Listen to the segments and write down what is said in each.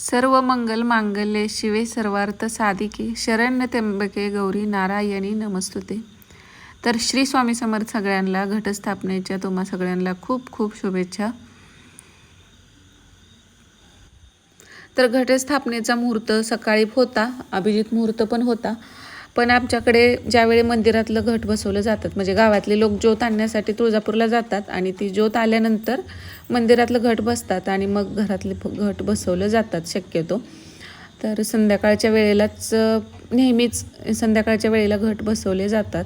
सर्व मंगल मांगल्ये शिवे सर्वार्थ साधिके शरण्य त्र्यंबके गौरी नारायणी नमस्तुते. तर श्री स्वामी समर्थ सगळ्यांना घटस्थापनेच्या तुम्हा सगळ्यांना खूप खूप शुभेच्छा. तर घटस्थापनेचा मुहूर्त सकाळी होता अभिजित मुहूर्त पण होता. पण आमच्याकडे ज्यावेळी मंदिरातलं घट बसवलं जातात म्हणजे गावातले लोक ज्योत आणण्यासाठी तुळजापूरला जातात आणि ती ज्योत आल्यानंतर मंदिरातलं घट बसतात आणि मग घरातले फ- घट बसवलं जातात शक्यतो. तर संध्याकाळच्या वेळेलाच नेहमीच संध्याकाळच्या वेळेला घट बसवले जातात.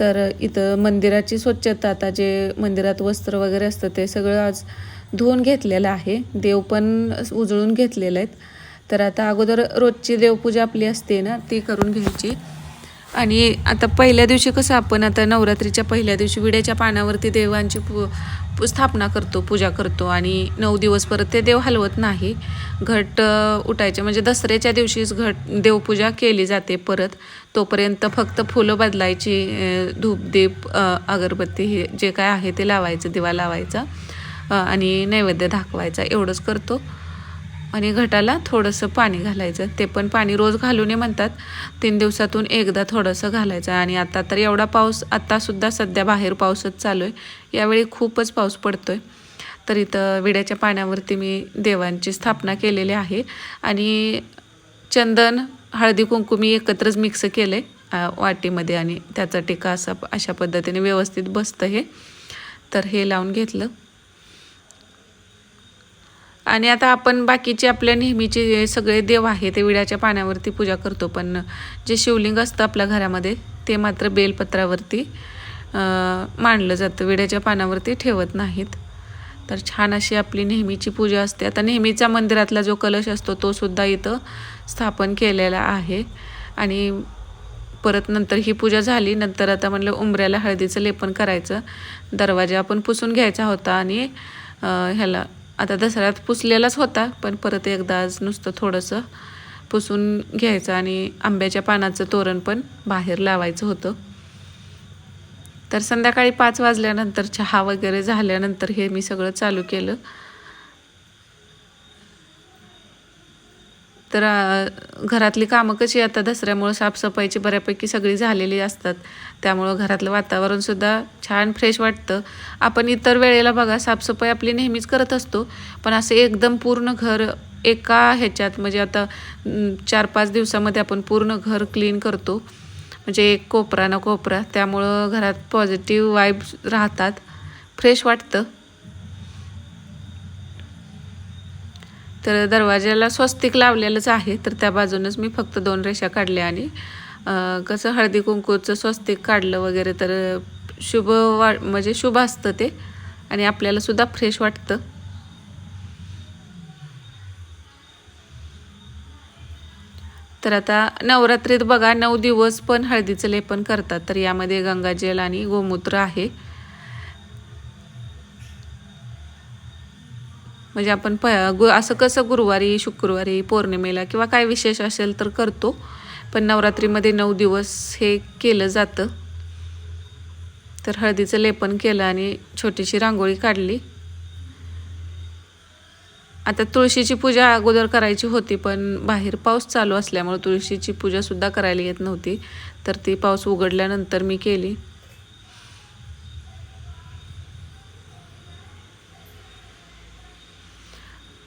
तर इथं मंदिराची स्वच्छता आता जे मंदिरात वस्त्र वगैरे असतं ते सगळं आज धुवून घेतलेलं आहे. देव पण उजळून घेतलेलं आहेत. तर आता अगोदर रोजची देवपूजा आपली असते ना ती करून घ्यायची. आणि आता पहिल्या दिवशी कसं आपण आता नवरात्रीच्या पहिल्या दिवशी विड्याच्या पानावरती देवांची पू स्थापना करतो पूजा करतो. आणि नऊ दिवस परत ते देव हलवत नाही. घट उठायचे. म्हणजे दसऱ्याच्या दिवशीच घट देवपूजा केली जाते परत. तोपर्यंत फक्त फुलं बदलायची धूप दीप अगरबत्ती हे जे काय आहे ते लावायचं दिवा लावायचा आणि नैवेद्य दाखवायचा. एवढंच करतो. आणि घटाला थोडंसं पाणी घालायचं. ते पण पाणी रोज घालू नये म्हणतात. तीन दिवसातून एकदा थोडंसं घालायचं. आणि आता तर एवढा पाऊस आत्तासुद्धा सध्या बाहेर पाऊसच चालू आहे यावेळी खूपच पाऊस पडतो आहे तर इथं विड्याच्या पाण्यावरती मी देवांची स्थापना केलेली आहे. आणि चंदन हळदी कुंकू मी एकत्रच मिक्स केलं आहे वाटीमध्ये. आणि त्याचा टिका असा अशा पद्धतीने व्यवस्थित बसतं हे. तर हे लावून घेतलं. आणि आता आपण बाकीचे आपल्या नेहमीचे सगळे देव आहे ते विड्याच्या पाण्यावरती पूजा करतो. पण जे शिवलिंग असतं आपल्या घरामध्ये ते मात्र बेलपत्रावरती मांडलं जातं. विड्याच्या पानावरती ठेवत नाहीत. तर छान अशी आपली नेहमीची पूजा असते. आता नेहमीचा मंदिरातला जो कलश असतो तो सुद्धा इथं स्थापन केलेला आहे. आणि परत नंतर ही पूजा झाली नंतर आता म्हणलं उंबऱ्याला हळदीचं लेपन करायचं. दरवाजा आपण पुसून घ्यायचा होता आणि ह्याला आता दसऱ्यात पुसलेलाच होता पण परत एकदा आज नुसतं थोडंसं पुसून घ्यायचं आणि आंब्याच्या पानाचं तोरण पण बाहेर लावायचं होतं. तर संध्याकाळी पाच वाजल्यानंतर चहा वगैरे झाल्यानंतर हे मी सगळं चालू केलं. तर घरातली कामं कशी आता दसऱ्यामुळं साफसफाईची बऱ्यापैकी सगळी झालेली असतात. त्यामुळं घरातलं वातावरणसुद्धा छान फ्रेश वाटतं. आपण इतर वेळेला बघा साफसफाई आपली नेहमीच करत असतो. पण असं एकदम पूर्ण घर एका ह्याच्यात म्हणजे आता चार पाच दिवसामध्ये आपण पूर्ण घर क्लीन करतो. म्हणजे एक कोपरा ना कोपरा. त्यामुळं घरात पॉझिटिव्ह वाईब्स राहतात. फ्रेश वाटतं. तर दरवाज्याला स्वस्तिक लावलेलंच आहे तर त्या बाजूनच मी फक्त दोन रेषा काढल्या आणि कसं हळदी कुंकूचं स्वस्तिक काढलं वगैरे तर शुभ वा म्हणजे शुभ असतं ते आणि आपल्याला सुद्धा फ्रेश वाटतं. तर आता नवरात्रीत बघा नऊ दिवस पण हळदीचं लेपन करतात तर यामध्ये गंगाजल आणि गोमूत्र आहे. म्हणजे आपण प गु असं कसं गुरुवारी शुक्रवारी पौर्णिमेला किंवा काय विशेष असेल तर करतो. पण नवरात्रीमध्ये नऊ दिवस हे केलं जातं. तर हळदीचं लेपन केलं आणि छोटीशी रांगोळी काढली. आता तुळशीची पूजा अगोदर करायची होती पण बाहेर पाऊस चालू असल्यामुळे तुळशीची पूजासुद्धा करायला येत नव्हती. तर ती पाऊस उघडल्यानंतर मी केली.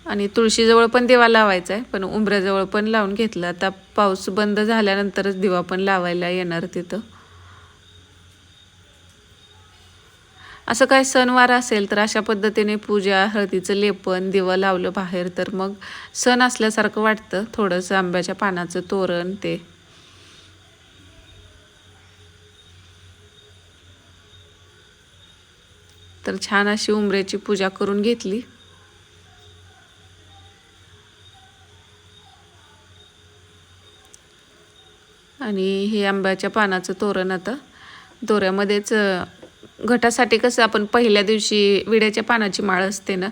आणि तुळशीजवळ पण दिवा लावायचा आहे पण उंबऱ्याजवळ पण लावून घेतलं. आता पाऊस बंद झाल्यानंतरच दिवा पण लावायला येणार तिथं. असं काय सणवार असेल तर अशा पद्धतीने पूजा हळदीचं लेपन दिवं लावलं बाहेर तर मग सण असल्यासारखं वाटतं थोडंसं आंब्याच्या पानाचं तोरण ते. तर छान अशी उंबऱ्याची पूजा करून घेतली. आणि हे आंब्याच्या पानाचं तोरण आता. दोऱ्यामध्येच घटासाठी कसं आपण पहिल्या दिवशी विड्याच्या पानाची माळ असते ना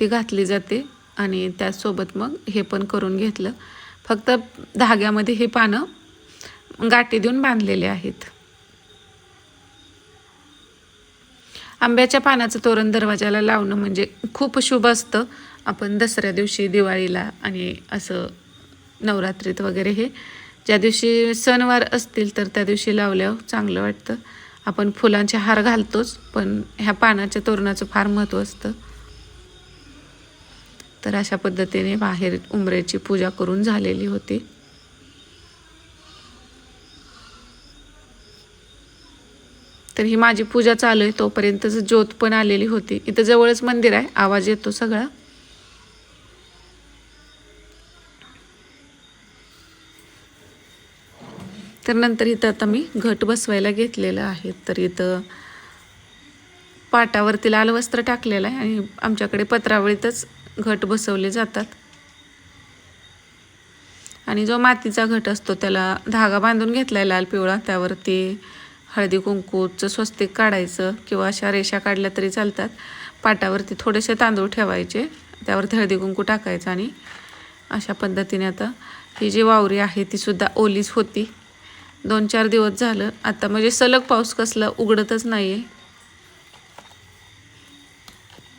ती घातली जाते आणि त्याचसोबत मग हे पण करून घेतलं. फक्त धाग्यामध्ये हे पानं गाठी देऊन बांधलेले आहेत. आंब्याच्या पानाचं तोरण दरवाजाला लावणं म्हणजे खूप शुभ असतं. आपण दसऱ्या दिवशी दिवाळीला आणि असं नवरात्रीत वगैरे हे ज्या दिवशी सणवार असतील तर त्या दिवशी लावल्यावर चांगलं वाटतं. आपण फुलांचे हार घालतोच पण ह्या पानाच्या तोरणाचं फार महत्त्व असतं. तर अशा पद्धतीने बाहेर उंबरेची पूजा करून झालेली होती. तर ही माझी पूजा चालू आहे. तोपर्यंतच ज्योत पण आलेली होती. इथं जवळच मंदिर आहे. आवाज येतो सगळा. तर नंतर इथं आता मी घट बसवायला घेतलेलं आहे. तर इथं पाटावरती लाल वस्त्र टाकलेलं आहे आणि आमच्याकडे पत्रावळीतच घट बसवले जातात. आणि जो मातीचा घट असतो त्याला धागा बांधून घेतलाय लाल पिवळा. त्यावरती हळदी कुंकूचं स्वस्तिक काढायचं किंवा अशा रेषा काढल्या तरी चालतात. पाटावरती थोडेसे तांदूळ ठेवायचे. त्यावरती हळदी कुंकू टाकायचं आणि अशा पद्धतीने आता ही जी वावरी आहे तीसुद्धा ओलीच होती. दोन चार दिवस झालं. आता म्हणजे सलग पाऊस कसला उघडतच नाही आहे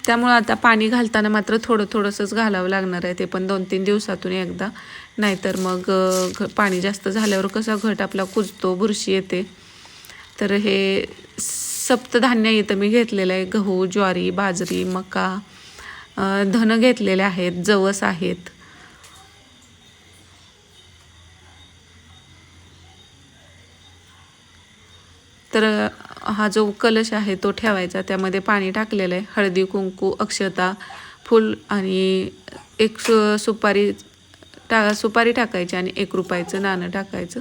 त्यामुळं आता पाणी घालताना मात्र थोडं थोडंसंच घालावं लागणार आहे. ते पण दोन तीन दिवसातून एकदा. नाहीतर मग घ पाणी जास्त झाल्यावर कसा घट आपला कुजतो बुरशी येते. तर हे सप्तधान्य इथं मी घेतलेलं आहे. गहू ज्वारी बाजरी मका धन घेतलेले आहेत. जवस आहेत तर हा जो कलश आहे तो ठेवायचा. त्यामध्ये पाणी टाकलेलं आहे. हळदी कुंकू अक्षता फूल आणि एक सु सुपारी टा सुपारी टाकायची आणि एक रुपयाचं नाणं टाकायचं.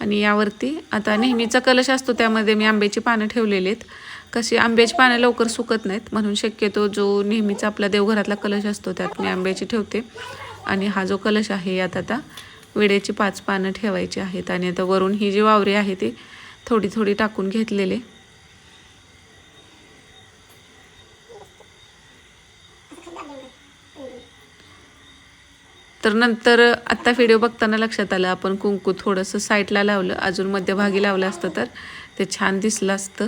आणि यावरती आता नेहमीचा कलश असतो. त्यामध्ये मी आंब्याची पानं ठेवलेली आहेत. कशी आंब्याची पानं लवकर सुकत नाहीत. म्हणून शक्यतो जो नेहमीचा आपला देवघरातला कलश असतो त्यात मी आंब्याची ठेवते. आणि हा जो कलश आहे यात आता विड्याची पाच पानं ठेवायची आहेत. आणि आता वरून ही जी वावरी आहे ती थोडी थोडी टाकून घेतलेले. तर नंतर आत्ता व्हिडिओ बघताना लक्षात आलं आपण कुंकू थोडंसं साईडला लावलं अजून मध्यभागी लावलं असतं तर ते छान दिसलं असतं.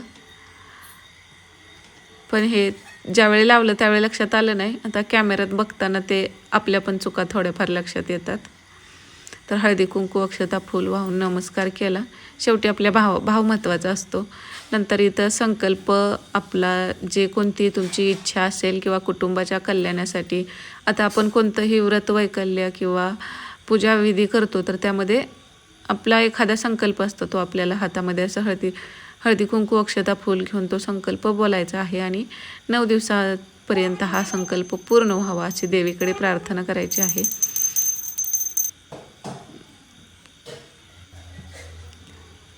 पण हे ज्यावेळी लावलं त्यावेळी लक्षात आलं नाही. आता कॅमेऱ्यात बघताना ते आपल्या पण चुका थोड्याफार लक्षात येतात. तर हळदी कुंकू अक्षता फूल वाहून नमस्कार केला. शेवटी आपल्या भाव भाव महत्त्वाचा असतो. नंतर इथं संकल्प आपला जे कोणती तुमची इच्छा असेल किंवा कुटुंबाच्या कल्याणासाठी आता आपण कोणतंही व्रत वैकल्य किंवा पूजाविधी करतो तर त्यामध्ये आपला एखादा संकल्प असतो तो आपल्याला हातामध्ये असं हळदी हळदी कुंकू अक्षता फूल घेऊन तो संकल्प बोलायचा आहे आणि नऊ दिवसापर्यंत हा संकल्प पूर्ण व्हावा अशी देवीकडे प्रार्थना करायची आहे.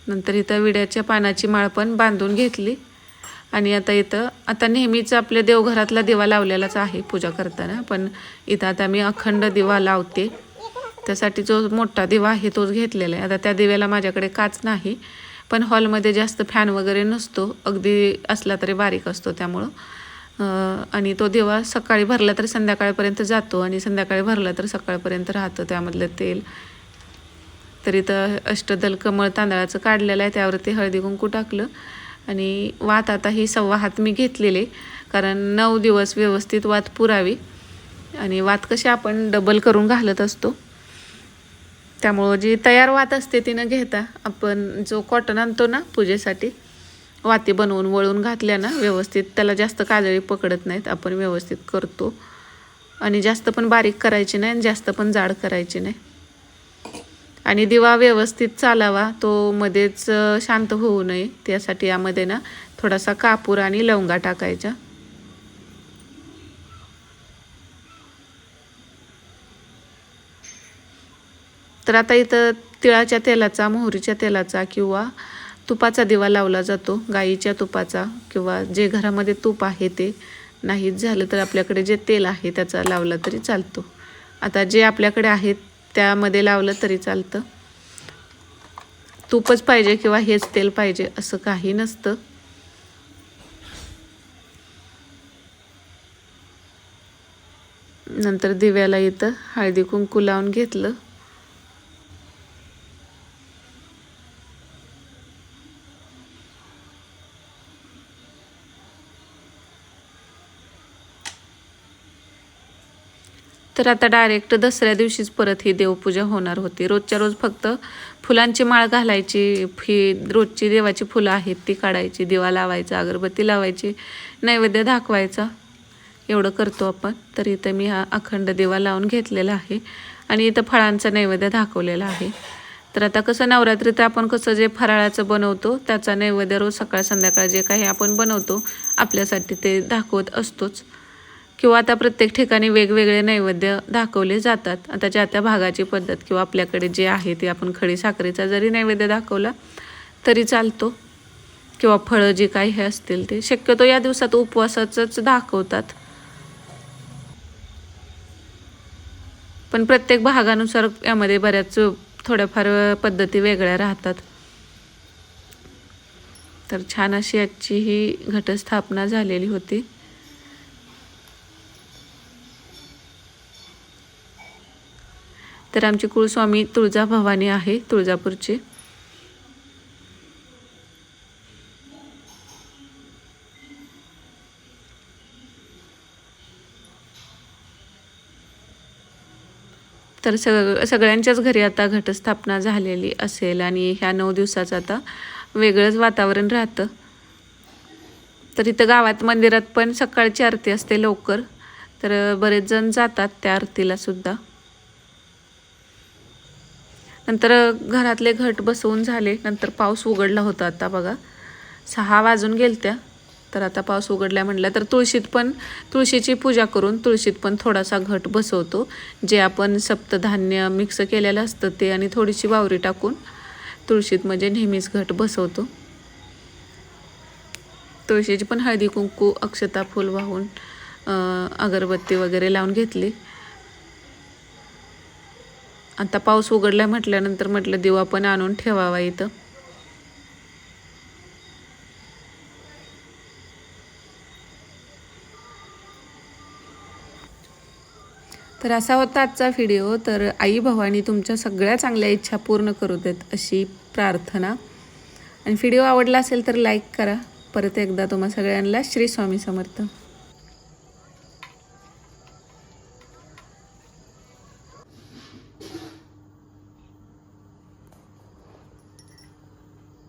नंतर इथं विड्याच्या पानाची माळ पण बांधून घेतली आणि आता इथं आता नेहमीच आपल्या देवघरातला दिवा लावलेलाच आहे पूजा करताना पण इथं आता मी अखंड दिवा लावते. त्यासाठी जो मोठा दिवा आहे तोच घेतलेला आहे. आता त्या दिव्याला माझ्याकडे काच नाही. पण हॉलमध्ये जास्त फॅन वगैरे नसतो. अगदी असला तरी बारीक असतो त्यामुळं. आणि तो दिवा सकाळी भरला तर संध्याकाळपर्यंत जातो आणि संध्याकाळी भरला तर सकाळपर्यंत राहतं त्यामधलं तेल. तर इथं अष्टदल कमळ तांदळाचं काढलेलं आहे त्यावरती हळदी कुंकू टाकलं. आणि वात आता ही सव्वा हात मी घेतलेले कारण नऊ दिवस व्यवस्थित वात पुरावी. आणि वात कशी आपण डबल करून घालत असतो. त्यामुळं जी तयार वात असते ती न घेता. आपण जो कॉटन आणतो ना पूजेसाठी वाती बनवून वळून घातल्या ना व्यवस्थित त्याला जास्त काजळी पकडत नाहीत आपण व्यवस्थित करतो. आणि जास्त पण बारीक करायची नाही आणि जास्त पण जाड करायची नाही. आणि दिवा व्यवस्थित चालावा तो मध्येच शांत होऊ नये. त्यासाठी यामध्ये ना थोडासा कापूर आणि लवंगा टाकायचा तर आता इथं तिळाच्या तेलाचा मोहरीच्या तेलाचा किंवा तुपाचा दिवा लावला जातो गाईच्या तुपाचा किंवा जे घरामध्ये तूप आहे ते नाहीच झालं तर आपल्याकडे जे तेल आहे त्याचा लावला तरी चालतो. आता जे आपल्याकडे आहेत त्यामध्ये लावलं तरी चालतं. तूपच पाहिजे किंवा हेच तेल पाहिजे असं काही नसतं. नंतर दिव्याला इथं हळदी कुंकू लावून घेतलं. तर आता डायरेक्ट दसऱ्या दिवशीच परत ही देवपूजा होणार होती. रोजच्या रोज फक्त फुलांची माळ घालायची ही रोजची देवाची फुलं आहेत ती काढायची दिवा लावायचा अगरबत्ती लावायची नैवेद्य दाखवायचा. एवढं करतो आपण. तर इथं मी हा अखंड दिवा लावून घेतलेला आहे आणि इथं फळांचा नैवेद्य दाखवलेला आहे. तर आता कसं नवरात्रीत आपण कसं जे फराळाचं बनवतो त्याचा नैवेद्य रोज सकाळ संध्याकाळ जे काही आपण बनवतो आपल्यासाठी ते दाखवत असतोच. किंवा आता प्रत्येक ठिकाणी वेगवेगळे नैवेद्य दाखवले जातात. आता ज्या त्या भागाची पद्धत किंवा आपल्याकडे जे आहे ते आपण खडी साखरेचा जरी नैवेद्य दाखवला तरी चालतो. किंवा फळं जी काही हे असतील ते शक्यतो या दिवसात उपवासाचंच दाखवतात. पण प्रत्येक भागानुसार यामध्ये बऱ्याच थोड्याफार पद्धती वेगळ्या राहतात. तर छान अशी आजची ही घटस्थापना झालेली होती. तर आमची कुळस्वामी तुळजा भवानी आहे तुळजापूरची. तर सग सगळ्यांच्याच घरी आता घटस्थापना झालेली असेल आणि ह्या नऊ दिवसाचं आता वेगळंच वातावरण राहतं. तर इथं गावात मंदिरात पण सकाळची आरती असते लवकर. तर बरेच जण जातात त्या आरतीला सुद्धा. नंतर घरातले घट बसवून झाले. नंतर पाऊस उघडला होता आता बघा. सहा वाजून गेलत्या. तर आता पाऊस उघडला म्हटलं तर तुळशीत पण तुळशीची पूजा करून तुळशीत पण थोडासा घट बसवतो. जे आपण सप्तधान्य मिक्स केलेलं असतं ते आणि थोडीशी वावरी टाकून तुळशीत म्हणजे नेहमीच घट बसवतो. तुळशीची पण हळदी कुंकू अक्षता फूल वाहून अगरबत्ती वगैरे लावून घेतली. आता पाऊस उघडला म्हटल्यानंतर म्हटलं दिवा पण आणून ठेवावा इथं. तर असा होता आजचा व्हिडिओ तर आई भवानी तुमच्या सगळ्या चांगल्या इच्छा पूर्ण करू देत अशी प्रार्थना. आणि व्हिडिओ आवडला असेल तर लाईक करा. परत एकदा तुम्हा सगळ्यांना श्री स्वामी समर्थ.